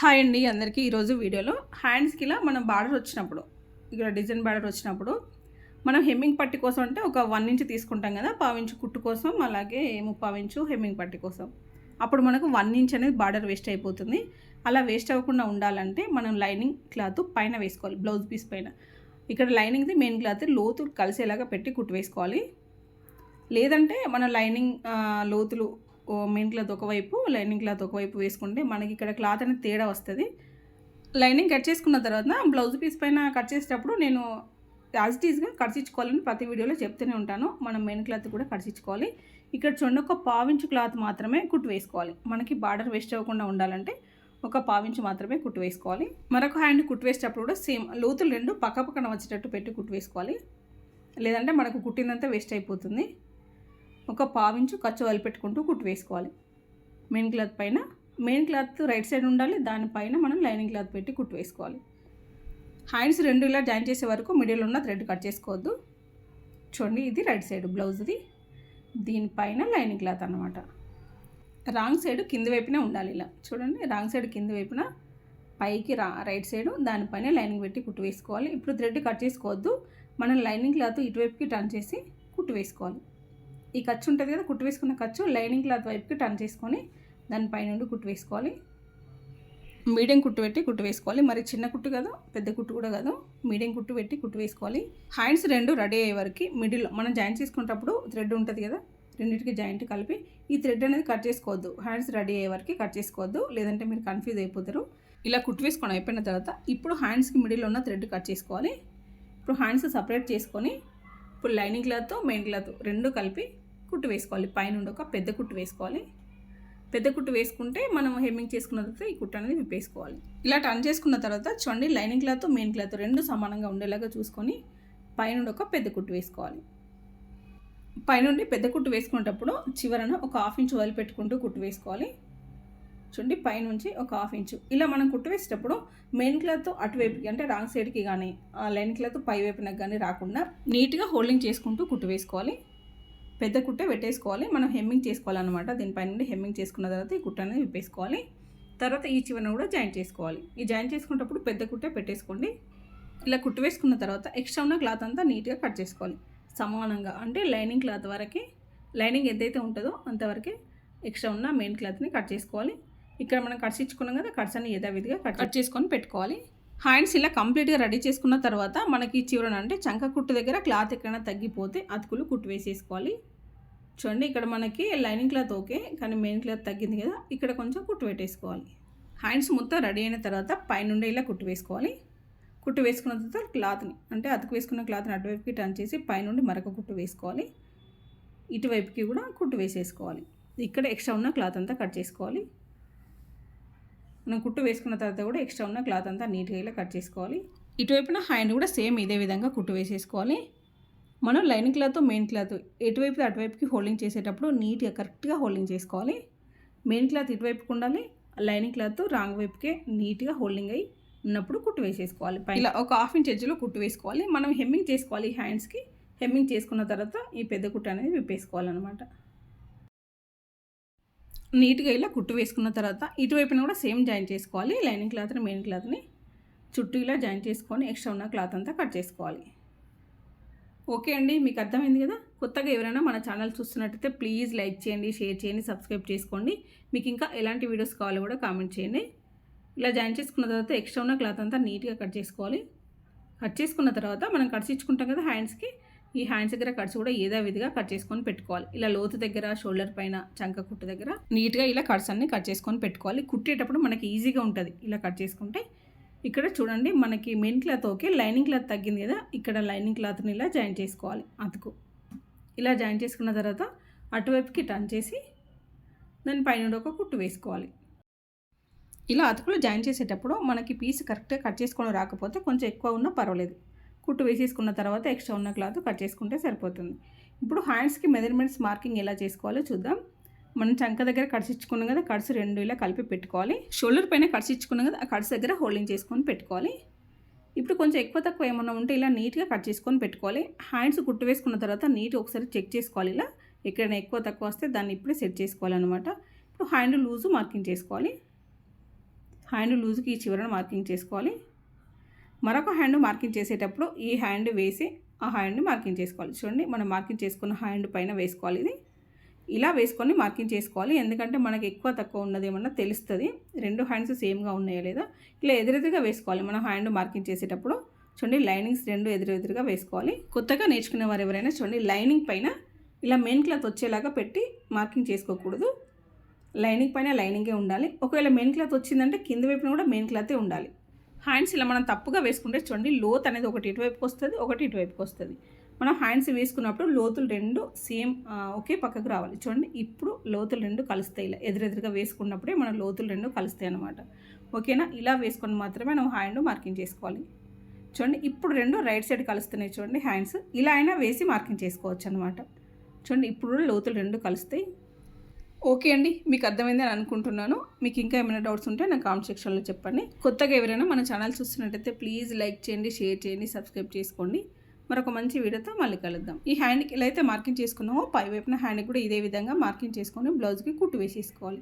Hi అండి అందరికీ ఈరోజు వీడియోలో హ్యాండ్స్కి ఇలా మనం బార్డర్ వచ్చినప్పుడు ఇక్కడ డిజైన్ బార్డర్ వచ్చినప్పుడు మనం హెమ్మింగ్ పట్టి కోసం అంటే ఒక వన్ ఇంచ్ తీసుకుంటాం కదా పావించు కుట్టు కోసం అలాగే ముప్పావించు హెమ్మింగ్ పట్టి కోసం. అప్పుడు మనకు వన్ ఇంచ్ అనేది బార్డర్ వేస్ట్ అయిపోతుంది. అలా వేస్ట్ అవ్వకుండా ఉండాలంటే మనం లైనింగ్ క్లాత్ పైన వేసుకోవాలి బ్లౌజ్ పీస్ పైన. ఇక్కడ లైనింగ్ది మెయిన్ క్లాత్ లోతు కలిసేలాగా పెట్టి కుట్టు వేసుకోవాలి. లేదంటే మన లైనింగ్ లోతులు మెయిన్ క్లాత్ ఒకవైపు లైనింగ్ క్లాత్ ఒకవైపు వేసుకుంటే మనకి ఇక్కడ క్లాత్ అనేది తేడా వస్తుంది. లైనింగ్ కట్ చేసుకున్న తర్వాత బ్లౌజ్ పీస్ పైన కట్ చేసేటప్పుడు నేను యాజ్ ఇట్ ఈస్గా కట్టించుకోవాలని ప్రతి వీడియోలో చెప్తూనే ఉంటాను. మనం మెయిన్ క్లాత్ కూడా కట్టించుకోవాలి ఇక్కడ చూడండి ఒక పావించు క్లాత్ మాత్రమే కుట్టు వేసుకోవాలి. మనకి బార్డర్ వేస్ట్ అవ్వకుండా ఉండాలంటే ఒక పావించు మాత్రమే కుట్టు వేసుకోవాలి. మరొక హ్యాండ్ కుట్టు వేసేటప్పుడు కూడా సేమ్ లోతులు రెండు పక్క పక్కన వచ్చేటట్టు పెట్టి కుట్టు వేసుకోవాలి. లేదంటే మనకు కుట్టిందంతా వేస్ట్ అయిపోతుంది. ఒక పావించు ఖర్చు వదిలిపెట్టుకుంటూ కుట్టు వేసుకోవాలి. మెయిన్ క్లాత్ పైన మెయిన్ క్లాత్ రైట్ సైడ్ ఉండాలి దానిపైన మనం లైనింగ్ క్లాత్ పెట్టి కుట్టు వేసుకోవాలి. హ్యాండ్స్ రెండు ఇలా జాయిన్ చేసే వరకు మిడిల్ ఉన్న థ్రెడ్ కట్ చేసుకోవద్దు. చూడండి ఇది రైట్ సైడ్ బ్లౌజ్ది దీనిపైన లైనింగ్ క్లాత్ అన్నమాట. రాంగ్ సైడ్ కింది వైపునే ఉండాలి ఇలా. చూడండి రాంగ్ సైడ్ కింది వైపున పైకి రా రైట్ సైడ్ దానిపైన లైనింగ్ పెట్టి కుట్టు వేసుకోవాలి. ఇప్పుడు థ్రెడ్ కట్ చేసుకోవద్దు మనం లైనింగ్ క్లాత్ ఇటువైపుకి టర్న్ చేసి కుట్టు వేసుకోవాలి. ఈ ఖర్చు ఉంటుంది కదా కుట్టు వేసుకున్న ఖర్చు లైనింగ్ క్లాత్ వైపుకి టర్న్ చేసుకొని దానిపై నుండి కుట్టు వేసుకోవాలి. మీడియం కుట్టు పెట్టి కుట్టు వేసుకోవాలి. మరి చిన్న కుట్టు కాదు పెద్ద కుట్టు కూడా కాదు. మీడియం కుట్టు పెట్టి కుట్టు వేసుకోవాలి. హ్యాండ్స్ రెండు రెడీ అయ్యే వరకు మిడిల్లో మనం జాయింట్ చేసుకునేటప్పుడు థ్రెడ్ ఉంటుంది కదా రెండింటికి జాయింట్ కలిపి ఈ థ్రెడ్ అనేది కట్ చేసుకోవద్దు. హ్యాండ్స్ రెడీ అయ్యే వరకు కట్ చేసుకోవద్దు. లేదంటే మీరు కన్ఫ్యూజ్ అయిపోతారు. ఇలా కుట్టు వేసుకొని అయిపోయిన తర్వాత ఇప్పుడు హ్యాండ్స్కి మిడిల్ ఉన్న థ్రెడ్ కట్ చేసుకోవాలి. ఇప్పుడు హ్యాండ్స్ సపరేట్ చేసుకొని ఇప్పుడు లైనింగ్ క్లాత్ మెయిన్ క్లాత్ రెండు కలిపి కుట్టు వేసుకోవాలి. పైనుండి ఒక పెద్ద కుట్టు వేసుకోవాలి. పెద్ద కుట్టు వేసుకుంటే మనం హెమ్మింగ్ చేసుకున్న తర్వాత ఈ కుట్టు అనేది విప్పేసుకోవాలి. ఇలా టర్న్ చేసుకున్న తర్వాత చూడండి లైనింగ్ క్లాత్ మెయిన్ క్లాత్ రెండు సమానంగా ఉండేలాగా చూసుకొని పైనుండి ఒక పెద్ద కుట్టు వేసుకోవాలి. పైనుండి పెద్ద కుట్టు వేసుకునేటప్పుడు చివరన ఒక హాఫ్ ఇంచ్ వదిలిపెట్టుకుంటూ కుట్టు వేసుకోవాలి. చూడండి పైనుంచి ఒక హాఫ్ ఇంచు. ఇలా మనం కుట్టు వేసేటప్పుడు మెయిన్ క్లాత్ అటువైపుకి అంటే రాంగ్ సైడ్కి కానీ ఆ లైన్ క్లాత్ పై వైపునకు కానీ రాకుండా నీట్గా హోల్డింగ్ చేసుకుంటూ కుట్టు వేసుకోవాలి. పెద్ద కుట్టే పెట్టేసుకోవాలి. మనం హెమ్మింగ్ చేసుకోవాలన్నమాట. దీనిపై నుండి హెమ్మింగ్ చేసుకున్న తర్వాత ఈ కుట్ట అనేది విప్పేసుకోవాలి. తర్వాత ఈ చివరన కూడా జాయిన్ చేసుకోవాలి. ఈ జాయిన్ చేసుకునేటప్పుడు పెద్ద కుట్టే పెట్టేసుకోండి. ఇలా కుట్టు వేసుకున్న తర్వాత ఎక్స్ట్రా ఉన్న క్లాత్ అంతా నీట్గా కట్ చేసుకోవాలి. సమానంగా అంటే లైనింగ్ క్లాత్ వరకే లైనింగ్ ఎంతైతే ఉంటుందో అంతవరకే ఎక్స్ట్రా ఉన్న మెయిన్ క్లాత్ని కట్ చేసుకోవాలి. ఇక్కడ మనం కట్స్ ఇచ్చుకున్నాం కదా కట్స్ అన్ని యథావిధిగా కట్ కట్ చేసుకొని పెట్టుకోవాలి. హ్యాండ్స్ ఇలా కంప్లీట్గా రెడీ చేసుకున్న తర్వాత మనకి చివరన అంటే చంక కుట్టు దగ్గర క్లాత్ ఎక్కడైనా తగ్గిపోతే అతుకులు కుట్టు వేసేసుకోవాలి. చూడండి ఇక్కడ మనకి లైనింగ్ క్లాత్ ఓకే కానీ మెయిన్ క్లాత్ తగ్గింది కదా ఇక్కడ కొంచెం కుట్టు పెట్టేసుకోవాలి. హ్యాండ్స్ మొత్తం రెడీ అయిన తర్వాత పైనుండి ఇలా కుట్టు వేసుకోవాలి. కుట్టు వేసుకున్న తర్వాత క్లాత్ని అంటే అతుకు వేసుకున్న క్లాత్ని అటువైపుకి టర్న్ చేసి పైనుండి మరొక కుట్టు వేసుకోవాలి. ఇటువైపుకి కూడా కుట్టు వేసేసుకోవాలి. ఇక్కడ ఎక్స్ట్రా ఉన్న క్లాత్ అంతా కట్ చేసుకోవాలి. మనం కుట్టు వేసుకున్న తర్వాత కూడా ఎక్స్ట్రా ఉన్న క్లాత్ అంతా నీట్గా ఇలా కట్ చేసుకోవాలి. ఇటువైపున హ్యాండ్ కూడా సేమ్ ఇదే విధంగా కుట్టు వేసేసుకోవాలి. మనం లైనింగ్ క్లాత్ మెయిన్ క్లాత్ ఎటువైపు అటువైపుకి హోల్డింగ్ చేసేటప్పుడు నీట్గా కరెక్ట్గా హోల్డింగ్ చేసుకోవాలి. మెయిన్ క్లాత్ ఇటువైపుకి ఉండాలి లైనింగ్ క్లాత్ రాంగ్ వైపుకే నీట్గా హోల్డింగ్ అయ్యి ఉన్నప్పుడు కుట్టు వేసేసుకోవాలి. పైన ఇలా ఒక హాఫ్ ఇంచ్ ఎడ్జ్లో కుట్టు వేసుకోవాలి. మనం హెమ్మింగ్ చేసుకోవాలి హ్యాండ్స్కి హెమ్మింగ్ చేసుకున్న తర్వాత ఈ పెద్ద కుట్టు అనేది విప్పేసుకోవాలన్నమాట. నీట్గా ఇలా కుట్టు వేసుకున్న తర్వాత ఇటువైపున కూడా సేమ్ జాయిన్ చేసుకోవాలి. లైనింగ్ క్లాత్ని మెయిన్ క్లాత్ని చుట్టూ ఇలా జాయిన్ చేసుకొని ఎక్స్ట్రా ఉన్న క్లాత్ అంతా కట్ చేసుకోవాలి. ఓకే అండి మీకు అర్థమైంది కదా? కొత్తగా ఎవరైనా మన ఛానల్ చూస్తున్నట్టయితే ప్లీజ్ లైక్ చేయండి షేర్ చేయండి సబ్స్క్రైబ్ చేసుకోండి. మీకు ఇంకా ఎలాంటి వీడియోస్ కావాలో కూడా కామెంట్ చేయండి. ఇలా జాయిన్ చేసుకున్న తర్వాత ఎక్స్ట్రా ఉన్న క్లాత్ అంతా నీట్గా కట్ చేసుకోవాలి. కట్ చేసుకున్న తర్వాత మనం కట్ ఇచ్చుకుంటాం కదా హ్యాండ్స్కి ఈ హ్యాండ్స్ దగ్గర కట్స్ కూడా ఏదో విధిగా కట్ చేసుకొని పెట్టుకోవాలి. ఇలా లోతు దగ్గర షోల్డర్ పైన చంక కుట్టు దగ్గర నీట్గా ఇలా కట్స్ అన్ని కట్ చేసుకొని పెట్టుకోవాలి. కుట్టేటప్పుడు మనకి ఈజీగా ఉంటుంది ఇలా కట్ చేసుకుంటే. ఇక్కడ చూడండి మనకి main cloth okay lining cloth తగ్గింది కదా ఇక్కడ లైనింగ్ క్లాత్ని ఇలా జాయిన్ చేసుకోవాలి అతుకు. ఇలా జాయిన్ చేసుకున్న తర్వాత అటువైపుకి టర్న్ చేసి దాని పైన ఒక కుట్టు వేసుకోవాలి. ఇలా అతుకులు జాయిన్ చేసేటప్పుడు మనకి పీస్ కరెక్ట్గా కట్ చేసుకొని రాకపోతే కొంచెం ఎక్కువ ఉన్నా పర్వాలేదు. కుట్టు వేసేసుకున్న తర్వాత ఎక్స్ట్రా ఉన్న క్లాత్ కట్ చేసుకుంటే సరిపోతుంది. ఇప్పుడు హ్యాండ్స్కి మెజర్మెంట్స్ మార్కింగ్ ఎలా చేసుకోవాలో చూద్దాం. మనం చంక దగ్గర కట్స్ కదా కట్స్ రెండు ఇలా కలిపి పెట్టుకోవాలి. షోల్డర్ పైన కడిచిచ్చుకున్నాం కదా ఆ కట్స్ దగ్గర హోల్డింగ్ చేసుకొని పెట్టుకోవాలి. ఇప్పుడు కొంచెం ఎక్కువ తక్కువ ఏమన్నా ఉంటే ఇలా నీట్గా కట్ చేసుకొని పెట్టుకోవాలి. హ్యాండ్స్ కుట్టు వేసుకున్న తర్వాత నీట్ ఒకసారి చెక్ చేసుకోవాలి ఇలా. ఎక్కడైనా ఎక్కువ తక్కువ వస్తే దాన్ని ఇప్పుడే సెట్ చేసుకోవాలన్నమాట. ఇప్పుడు హ్యాండ్ లూజు మార్కింగ్ చేసుకోవాలి. హ్యాండ్ లూజుకి ఈ చివరన మార్కింగ్ చేసుకోవాలి. మరొక హ్యాండ్ మార్కింగ్ చేసేటప్పుడు ఈ హ్యాండ్ వేసి ఆ హ్యాండ్ని మార్కింగ్ చేసుకోవాలి. చూడండి మనం మార్కింగ్ చేసుకున్న హ్యాండ్ పైన వేసుకోవాలి ఇది. ఇలా వేసుకొని మార్కింగ్ చేసుకోవాలి. ఎందుకంటే మనకి ఎక్కువ తక్కువ ఉన్నది ఏమన్నా తెలుస్తుంది. రెండు హ్యాండ్స్ సేమ్గా ఉన్నాయో లేదా? ఇలా ఎదురెదురుగా వేసుకోవాలి. మనం హ్యాండ్ మార్కింగ్ చేసేటప్పుడు చూడండి లైనింగ్స్ రెండు ఎదురెదురుగా వేసుకోవాలి. కొత్తగా నేర్చుకునే వారు ఎవరైనా చూడండి లైనింగ్ పైన ఇలా మెయిన్ క్లాత్ వచ్చేలాగా పెట్టి మార్కింగ్ చేసుకోకూడదు. లైనింగ్ పైన లైనింగే ఉండాలి. ఒకవేళ మెయిన్ క్లాత్ వచ్చిందంటే కింద వైపున కూడా మెయిన్ క్లాతే ఉండాలి. హ్యాండ్స్ ఇలా మనం తప్పుగా వేసుకుంటే చూడండి లోత్ అనేది ఒకటి ఇటువైపుకి వస్తుంది ఒకటి ఇటువైపుకి వస్తుంది. మనం హ్యాండ్స్ వేసుకున్నప్పుడు లోతులు రెండు సేమ్ ఒకే పక్కకు రావాలి. చూడండి ఇప్పుడు లోతులు రెండు కలుస్తాయి ఇలా. ఎదురెదురుగా వేసుకున్నప్పుడే మన లోతులు రెండు కలుస్తాయి అనమాట ఓకేనా? ఇలా వేసుకొని మాత్రమే మనం హ్యాండ్ మార్కింగ్ చేసుకోవాలి. చూడండి ఇప్పుడు రెండు రైట్ సైడ్ కలుస్తున్నాయి చూడండి హ్యాండ్స్. ఇలా అయినా వేసి మార్కింగ్ చేసుకోవచ్చు అనమాట చూడండి ఇప్పుడు లోతులు రెండు కలుస్తాయి. ఓకే అండి మీకు అర్థమైందని అనుకుంటున్నాను. మీకు ఇంకా ఏమైనా డౌట్స్ ఉంటే నాకు కామెంట్ సెక్షన్లో చెప్పండి. కొత్తగా ఎవరైనా మన ఛానల్ చూస్తున్నట్టయితే ప్లీజ్ లైక్ చేయండి షేర్ చేయండి సబ్స్క్రైబ్ చేసుకోండి. మరొక మంచి వీడియోతో మళ్ళీ కలుద్దాం. ఈ హ్యాండ్కి ఎలా అయితే మార్కింగ్ చేసుకున్నామో పై వైపున హ్యాండ్కి కూడా ఇదే విధంగా మార్కింగ్ చేసుకొని బ్లౌజ్కి కుట్టు వేసేసుకోవాలి.